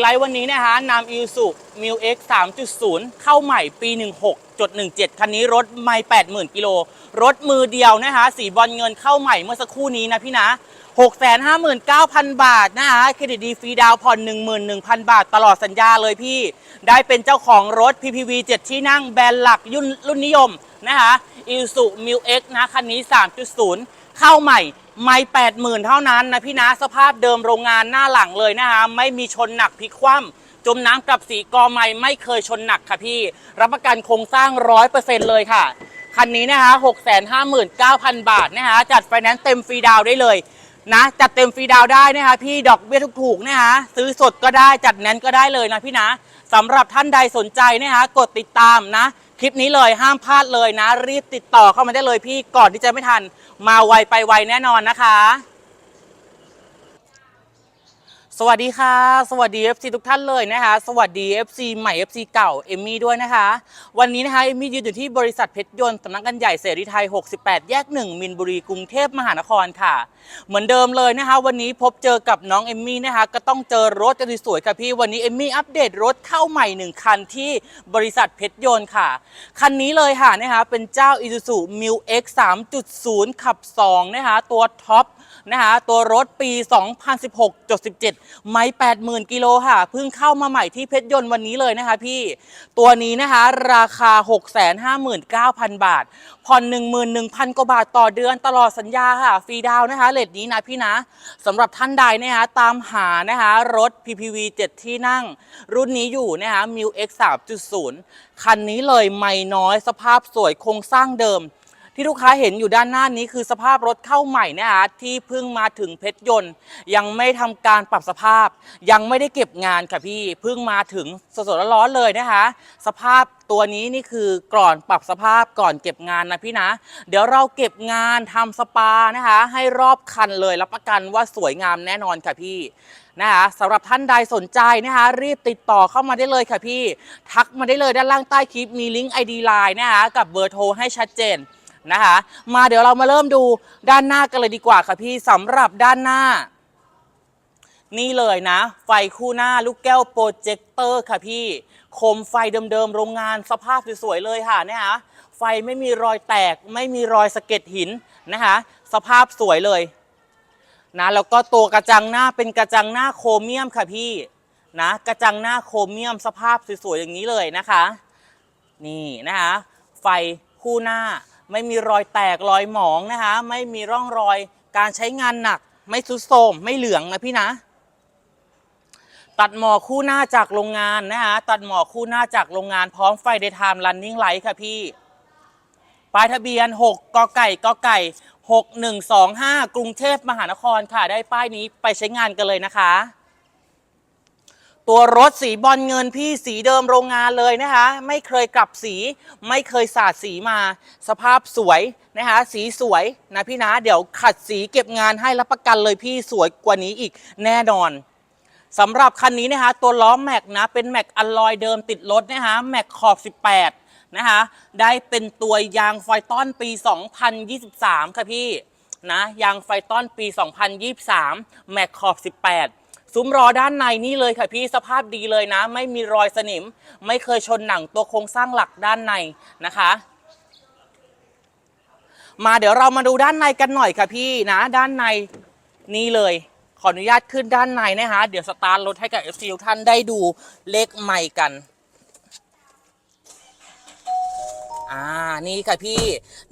ไลท์วันนี้นะคะนำ i s u m i l X 3.0 เข้าใหม่ปี 16.17 คันนี้รถไม่ 80,000 กิโล รถมือเดียวนะคะสีบอลเงินเข้าใหม่เมื่อสักครู่นี้นะพี่นะ 659,000 บาทนะคะเครดิตดีฟรีดาวผ่อน 11,000 บาท ตลอดสัญญาเลยพี่ ได้เป็นเจ้าของรถ PPV 7 ที่นั่งแบรนด์หลักยุ่นรุ่นนิยมนะคะ i s u m i l X นะคันนี้ 3.0 เข้าใหม่ ไม่แปดหมื่นเท่านั้นนะพี่นะสภาพเดิมโรงงานหน้าหลังเลยนะคะไม่มีชนหนักพลิกคว่ำจมน้ำกับสีกอไม้ไม่เคยชนหนักค่ะพี่ รับประกันโครงสร้างร้อยเปอร์เซ็นต์เลยค่ะ คันนี้นะคะหกแสนห้าหมื่นเก้าพันบาทนะคะจัดไฟแนนซ์เต็มฟรีดาวได้เลยนะจัดเต็มฟรีดาวได้นะคะพี่ดอกเบี้ยถูกๆนะคะซื้อสดก็ได้จัดแนนก็ได้เลยนะพี่นะสำหรับท่านใดสนใจนะคะกดติดตามนะ คลิปนี้เลยห้ามพลาดเลยนะ รีบติดต่อเข้ามาได้เลยพี่ก่อนที่จะไม่ทัน มาไวไปไวแน่นอนนะคะ สวัสดีค่ะ สวัสดี FC ทุกท่านเลยนะคะ สวัสดี FC ใหม่ FC เก่าเอมมี่ด้วยนะคะ วันนี้นะคะเอมมี่ยืนอยู่ที่บริษัทเพชรยนต์สำนักงานใหญ่เสรีไทย 68 แยก 1 มินบุรีกรุงเทพมหานครค่ะ เหมือนเดิมเลยนะคะ วันนี้พบเจอกับน้องเอมมี่นะคะ ก็ต้องเจอรถกันสวยๆค่ะพี่ วันนี้เอมมี่อัปเดตรถเข้าใหม่ 1 คันที่บริษัทเพชรยนต์ค่ะ คันนี้เลยค่ะนะคะเป็นเจ้า Isuzu Mil X 3.0 ขับ 2 นะคะตัวท็อปนะคะตัวรถปี 2016.17ไม่80,000กิโลค่ะเพิ่งเข้ามาใหม่ที่เพชรยนต์วันนี้เลยนะคะพี่ตัวนี้นะคะราคา 659,000 บาท ผ่อน11,000 กว่าบาทต่อเดือนตลอดสัญญาค่ะ ฟรีดาวน์นะคะเลทนี้นะพี่นะสำหรับท่านใดนะคะตามหานะคะรถ PPV 7 ที่นั่ง รุ่นนี้อยู่นะคะ Mil X 3.0 คันนี้เลยไม่น้อยสภาพสวยโครงสร้างเดิม ที่ลูกค้าเห็นอยู่ด้านหน้านี้คือสภาพรถเข้าใหม่นะคะที่เพิ่งมาถึงเพชรยนต์ ยังไม่ทำการปรับสภาพ ยังไม่ได้เก็บงานค่ะพี่เพิ่งมาถึงสดๆร้อนๆเลยนะคะสภาพตัวนี้นี่คือก่อนปรับสภาพก่อนเก็บงานนะพี่นะ เดี๋ยวเราเก็บงานทำสปานะคะ ให้รอบคันเลยรับประกันว่าสวยงามแน่นอนค่ะพี่นะคะสำหรับท่านใดสนใจนะคะ รีบติดต่อเข้ามาได้เลยค่ะพี่ ทักมาได้เลยด้านล่างใต้คลิปมีลิงก์ ID Line นะคะกับเบอร์โทรให้ชัดเจน นะคะ มาเดี๋ยวเรามาเริ่มดูด้านหน้ากันเลยดีกว่าค่ะพี่สำหรับด้านหน้า นี่เลยนะ ไฟคู่หน้าลูกแก้วโปรเจคเตอร์ค่ะพี่โคมไฟเดิมๆโรงงานสภาพสวยๆเลยค่ะเนี่ยฮะไฟไม่มีรอยแตกไม่มีรอยสะเก็ดหินนะคะสภาพสวยเลยนะแล้วก็ตัวกระจังหน้าเป็นกระจังหน้าโครเมียมค่ะพี่นะกระจังหน้าโครเมียมสภาพสวยๆอย่างนี้เลยนะคะ นี่นะคะไฟคู่หน้า ไม่มีรอยแตกรอยหมองนะคะ ไม่มีร่องรอยการใช้งานหนัก ไม่ทุดโทรมไม่เหลืองนะพี่นะ ตัดหมอกคู่หน้าจากโรงงานนะคะตัดหมอกคู่หน้าจากโรงงานพร้อมไฟเดย์ไทม์รันนิ่งไลท์ค่ะพี่ป้ายทะเบียน6กกไก่กไก่ 6125 กรุงเทพมหานครค่ะ ได้ป้ายนี้ไปใช้งานกันเลยนะคะ ตัวรถสีบอลเงินพี่สีเดิมโรงงานเลยนะคะ ไม่เคยกลับสี ไม่เคยสาดสีมา สภาพสวยนะคะ สีสวยนะพี่นะเดี๋ยวขัดสีเก็บงานให้รับประกันเลยพี่สวยกว่านี้อีกแน่นอนสำหรับคันนี้นะคะตัวล้อแม็กนะเป็นแม็กอลลอยเดิมติดรถนะคะแม็กขอบ 18 นะคะได้เป็นตัวยางไฟต้อนปี 2023 ค่ะพี่นะยางไฟต้อนปี 2023 แม็กขอบ 18 ซุ้มรอด้านในนี่เลยค่ะพี่สภาพดีเลยนะ ไม่มีรอยสนิม ไม่เคยชนหนังตัวโครงสร้างหลักด้านในนะคะ มาเดี๋ยวเรามาดูด้านในกันหน่อยค่ะพี่นะ ด้านในนี่เลย ขออนุญาตขึ้นด้านในนะคะเดี๋ยวสตาร์ทรถให้กับ FC ทุกท่านได้ดูเลขใหม่กันอ่านี่ค่ะพี่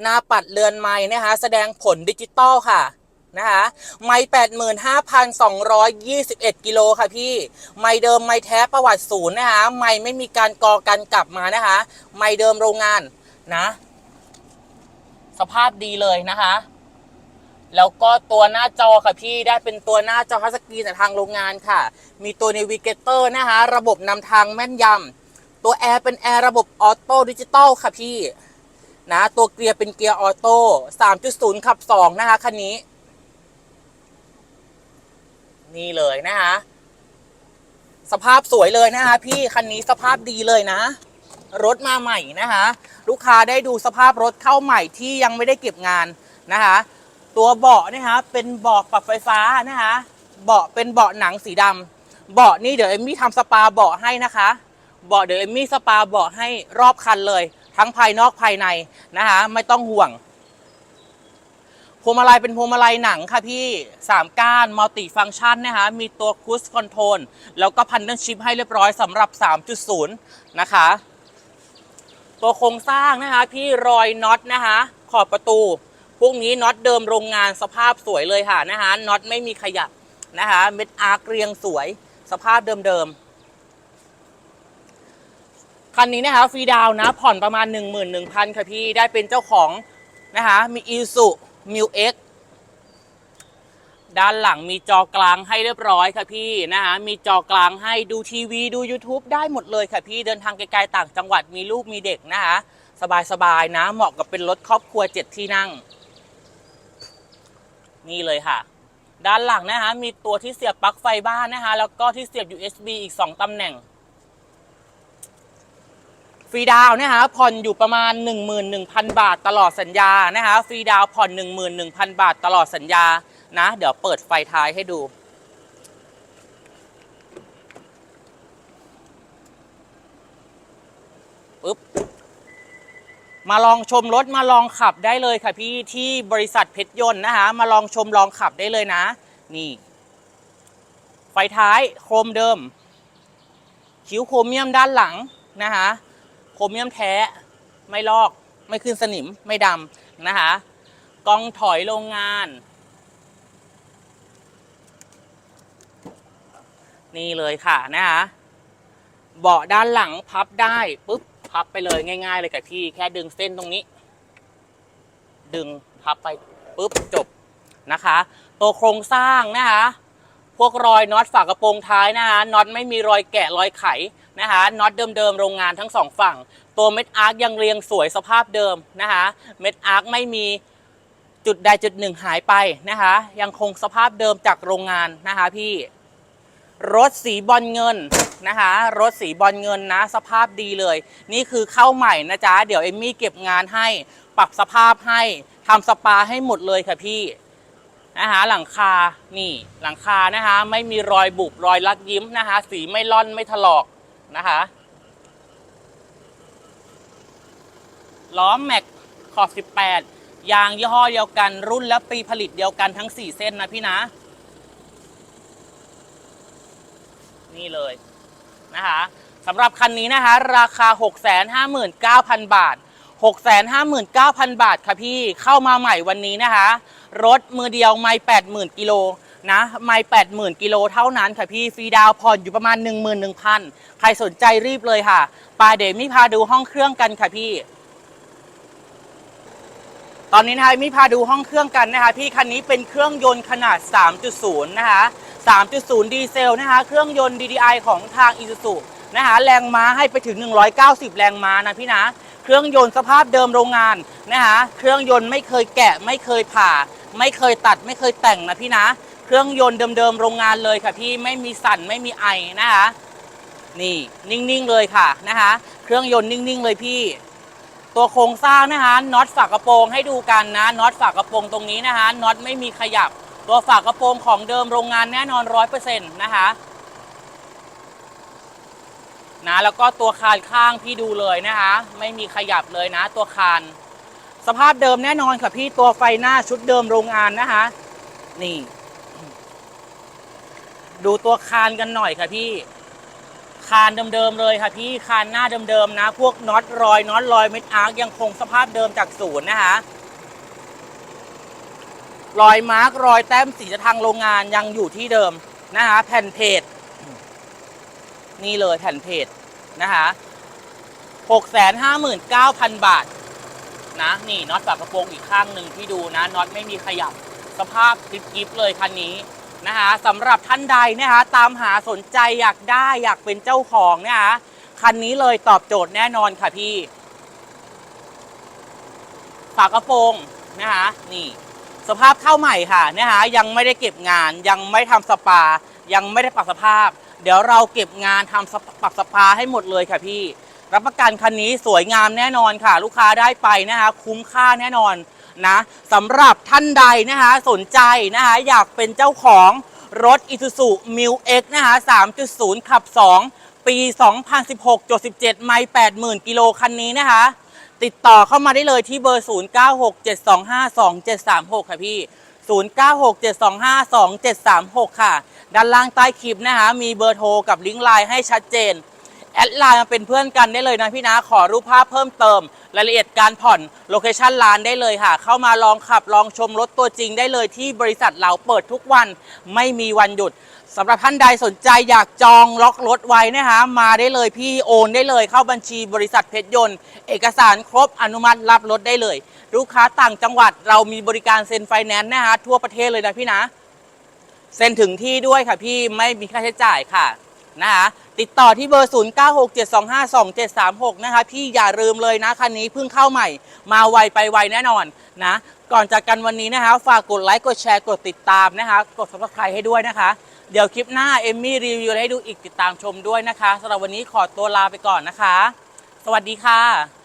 หน้าปัดเรือนไม้นะคะแสดงผลดิจิตอลค่ะ นะคะไม้85,221กิโลค่ะพี่ ไม้เดิมไม้แท้ประวัติศูนย์นะคะไม้ไม่มีการกอกันกลับมานะคะ ไม้เดิมโรงงานนะ สภาพดีเลยนะคะ แล้วก็ตัวหน้าจอค่ะพี่ได้เป็นตัวหน้าจอทัชสกรีนจากทางโรงงานค่ะ มีตัว n น v i เกเตอร์นะคะ ระบบนำทางแม่นยำตัวแอร์เป็นแอร์ระบบออโต้ดิจิตอลค่ะพี่นะตัวเกียร์เป็นเกียร์ออโต้3.0ขับ 2 นะคะคันนี้ นี่เลยนะคะ สภาพสวยเลยนะคะ พี่คันนี้สภาพดีเลยนะ รถมาใหม่นะคะ ลูกค้าได้ดูสภาพรถเข้าใหม่ที่ยังไม่ได้เก็บงานนะคะ ตัวเบาะนะคะเป็นเบาะปรับไฟฟ้านะคะ เบาะเป็นเบาะหนังสีดำเบาะนี่เดี๋ยวเอมมี่ทำสปาเบาะให้นะคะเบาะเดี๋ยวเอมมี่สปาเบาะให้รอบคันเลย ทั้งภายนอกภายในนะคะ ไม่ต้องห่วง วงมาลัยเป็นพวงมาลัยหนังค่ะพี่ 3 ก้านมัลติฟัง c t ชันนะคะมีตัวคูสคอนโทรลแล้วก็พันเด l ชิพให้เรียบร้อยสำหรับ 3.0 นะคะ ตัวโครงสร้างนะคะพี่รอยน็อตนะคะ ขอบประตู พวกนี้น็อตเดิมโรงงานสภาพสวยเลยค่ะนะคะน็อตไม่มีขยับนะคะเม็ดอาร์เรียงสวยสภาพเดิมๆ คันนี้นะคะฟรีดาวน์นะผ่อนประมาณ 11,000 ค่ะพี่ได้เป็นเจ้าของนะคะมีอีสุ มิวเอ็กด้านหลังมีจอกลางให้เรียบร้อยค่ะพี่นะคะมีจอกลางให้ดูทีวีดู YouTube ได้หมดเลยค่ะพี่เดินทางไกลๆต่างจังหวัดมีลูกมีเด็กนะคะสบายๆนะเหมาะกับเป็นรถครอบครัวเจ็ดที่นั่ง นี่เลยค่ะ ด้านหลังนะคะมีตัวที่เสียบปลั๊กไฟบ้านนะคะแล้วก็ที่เสียบ USB อีก 2ตำแหน่ง ฟรีดาวนะคะผ่อนอยู่ประมาณ 11,000 บาทตลอดสัญญานะคะฟรีดาวน์ผ่อน 11,000 บาทตลอดสัญญานะ เดี๋ยวเปิดไฟท้ายให้ดูปึ๊บมาลองชมรถมาลองขับได้เลยค่ะพี่ที่บริษัทเพชรยนต์นะคะมาลองชมลองขับได้เลยนะ นี่ ไฟท้ายโครมเดิม คิ้วโครเมียมด้านหลังนะคะ โครเมียมแท้ไม่ลอกไม่ขึ้นสนิมไม่ดำนะคะกองถอยโรงงาน นี่เลยค่ะนะคะเบาะด้านหลังพับได้ปุ๊บพับไปเลยง่ายๆเลยกับพี่แค่ดึงเส้นตรงนี้ ดึงพับไปปุ๊บจบนะคะ ตัวโครงสร้างนะคะ พวกรอยน็อตฝากระโปรงท้ายนะคะน็อตไม่มีรอยแกะรอยไขนะคะน็อตเดิมๆโรงงานทั้งสองฝั่ง ตัวเม็ดอาร์คยังเรียงสวยสภาพเดิมนะคะเม็ดอาร์คไม่มีจุดใดจุดหนึ่งหายไปนะคะยังคงสภาพเดิมจากโรงงานนะคะพี่รถสีบอลเงินนะคะรถสีบอลเงินนะสภาพดีเลย นี่คือเข้าใหม่นะจ๊ะเดี๋ยวเอมมี่เก็บงานให้ปรับสภาพให้ทำสปาให้หมดเลยค่ะพี่ นะคะหลังคานี่หลังคานะคะไม่มีรอยบุบรอยลักยิ้มนะคะ สีไม่ล่อนไม่ถลอกนะคะล้อแม็กขอบ 18 ยางยี่ห้อเดียวกันรุ่นและปีผลิตเดียวกันทั้ง 4 เส้นนะพี่นะ นี่เลยนะคะสำหรับคันนี้นะคะ ราคา 659,000 บาท 659,000 บาทค่ะพี่เข้ามาใหม่วันนี้นะคะ รถมือเดียวไม่80,000กิโลนะไม่80,000กิโลเท่านั้นค่ะพี่ฟรีดาวผ่อนอยู่ประมาณ 11,000 ใครสนใจรีบเลยค่ะปาเดยวมิพาดูห้องเครื่องกันค่ะพี่ ตอนนี้นะคะมิพาดูห้องเครื่องกันนะคะ พี่คันนี้เป็นเครื่องยนต์ขนาด 3.0 นะคะ 3.0 ดีเซลนะคะ เครื่องยนต์ DDI ของทาง Isuzu นะคะแรงม้าให้ไปถึง 190 แรงม้านะพี่นะ เครื่องยนต์สภาพเดิมโรงงานนะคะเครื่องยนต์ไม่เคยแกะไม่เคยผ่า ไม่เคยตัดไม่เคยแต่งนะพี่นะ เครื่องยนต์เดิมๆโรงงานเลยค่ะพี่ไม่มีสั่นไม่มีไอนะคะนี่นิ่งๆเลยค่ะนะคะเครื่องยนต์นิ่งๆเลยพี่ตัวโครงสร้างนะคะน็อตฝากระโปรงให้ดูกันนะน็อตฝากระโปรงตรงนี้นะคะน็อตไม่มีขยับ ตัวฝากระโปรงของเดิมโรงงานแน่นอนร้อยเปอร์เซ็นต์นะคะ นะแล้วก็ตัวคานข้างพี่ดูเลยนะคะ ไม่มีขยับเลยนะ ตัวคาน สภาพเดิมแน่นอนค่ะพี่ตัวไฟหน้าชุดเดิมโรงงานนะคะนี่ ดูตัวคานกันหน่อยค่ะพี่ คานเดิมๆเลยค่ะพี่คานหน้าเดิมๆนะ พวกน็อตรอยน็อตรอยเม็ดอาร์คยังคงสภาพเดิมจากศูนย์นะคะรอยมาร์กรอยแต้มสีจะทางโรงงานยังอยู่ที่เดิมนะคะแผ่นเพจ นี่เลยแผ่นเพจนะคะ659,000บาทนะนี่น็อตฝากระโปรงอีกข้างหนึ่งที่ดูนะน็อตไม่มีขยับสภาพกริบเลยคันนี้นะคะสำหรับท่านใดนะคะตามหาสนใจอยากได้อยากเป็นเจ้าของนะคะคันนี้เลยตอบโจทย์แน่นอนค่ะพี่ ฝากระโปรงนะคะนี่สภาพเข้าใหม่ค่ะนะคะยังไม่ได้เก็บงานยังไม่ทำสปา ยังไม่ได้ปรับสภาพ เดี๋ยวเราเก็บงานทำปรับสปาให้หมดเลยค่ะพี่ รับประกันคันนี้สวยงามแน่นอนค่ะ ลูกค้าได้ไปนะคะคุ้มค่าแน่นอนนะสำหรับท่านใดนะคะสนใจนะคะอยากเป็นเจ้าของรถ Isuzu m i l X นะคะ3.0 ขับ 2 ปี 2016.17 ไมล์80,000 กิโลคันนี้นะคะ ติดต่อเข้ามาได้เลยที่เบอร์ 0967252736 ค่ะพี่ 0967252736 ค่ะ ด้านล่างใต้คลิปนะคะ มีเบอร์โทรกับลิงก์ไลน์ให้ชัดเจน แอดไลน์มาเป็นเพื่อนกันได้เลยนะพี่นะ ขอรูปภาพเพิ่มเติม รายละเอียดการผ่อนโลเคชั่นร้านได้เลยค่ะ เข้ามาลองขับลองชมรถตัวจริงได้เลยที่บริษัทเราเปิดทุกวันไม่มีวันหยุดสำหรับท่านใดสนใจอยากจองล็อกรถไว้นะคะมาได้เลยพี่โอนได้เลยเข้าบัญชีบริษัทเพชรยนต์ เอกสารครบอนุมัติรับรถได้เลย ลูกค้าต่างจังหวัดเรามีบริการเซ็นไฟแนนซ์นะคะทั่วประเทศเลยนะพี่นะ เซ็นถึงที่ด้วยค่ะพี่ไม่มีค่าใช้จ่ายค่ะ นะคะติดต่อที่เบอร์ 0967252736 นะคะพี่อย่าลืมเลยนะคันนี้เพิ่งเข้าใหม่ มาไวไปไวแน่นอนนะก่อนจากกันวันนี้นะคะฝากกดไลค์กดแชร์กดติดตามนะคะ กด subscribe ให้ด้วยนะคะ เดี๋ยวคลิปหน้าเอมมี่รีวิวให้ดูอีกติดตามชมด้วยนะคะสำหรับวันนี้ขอตัวลาไปก่อนนะคะ สวัสดีค่ะ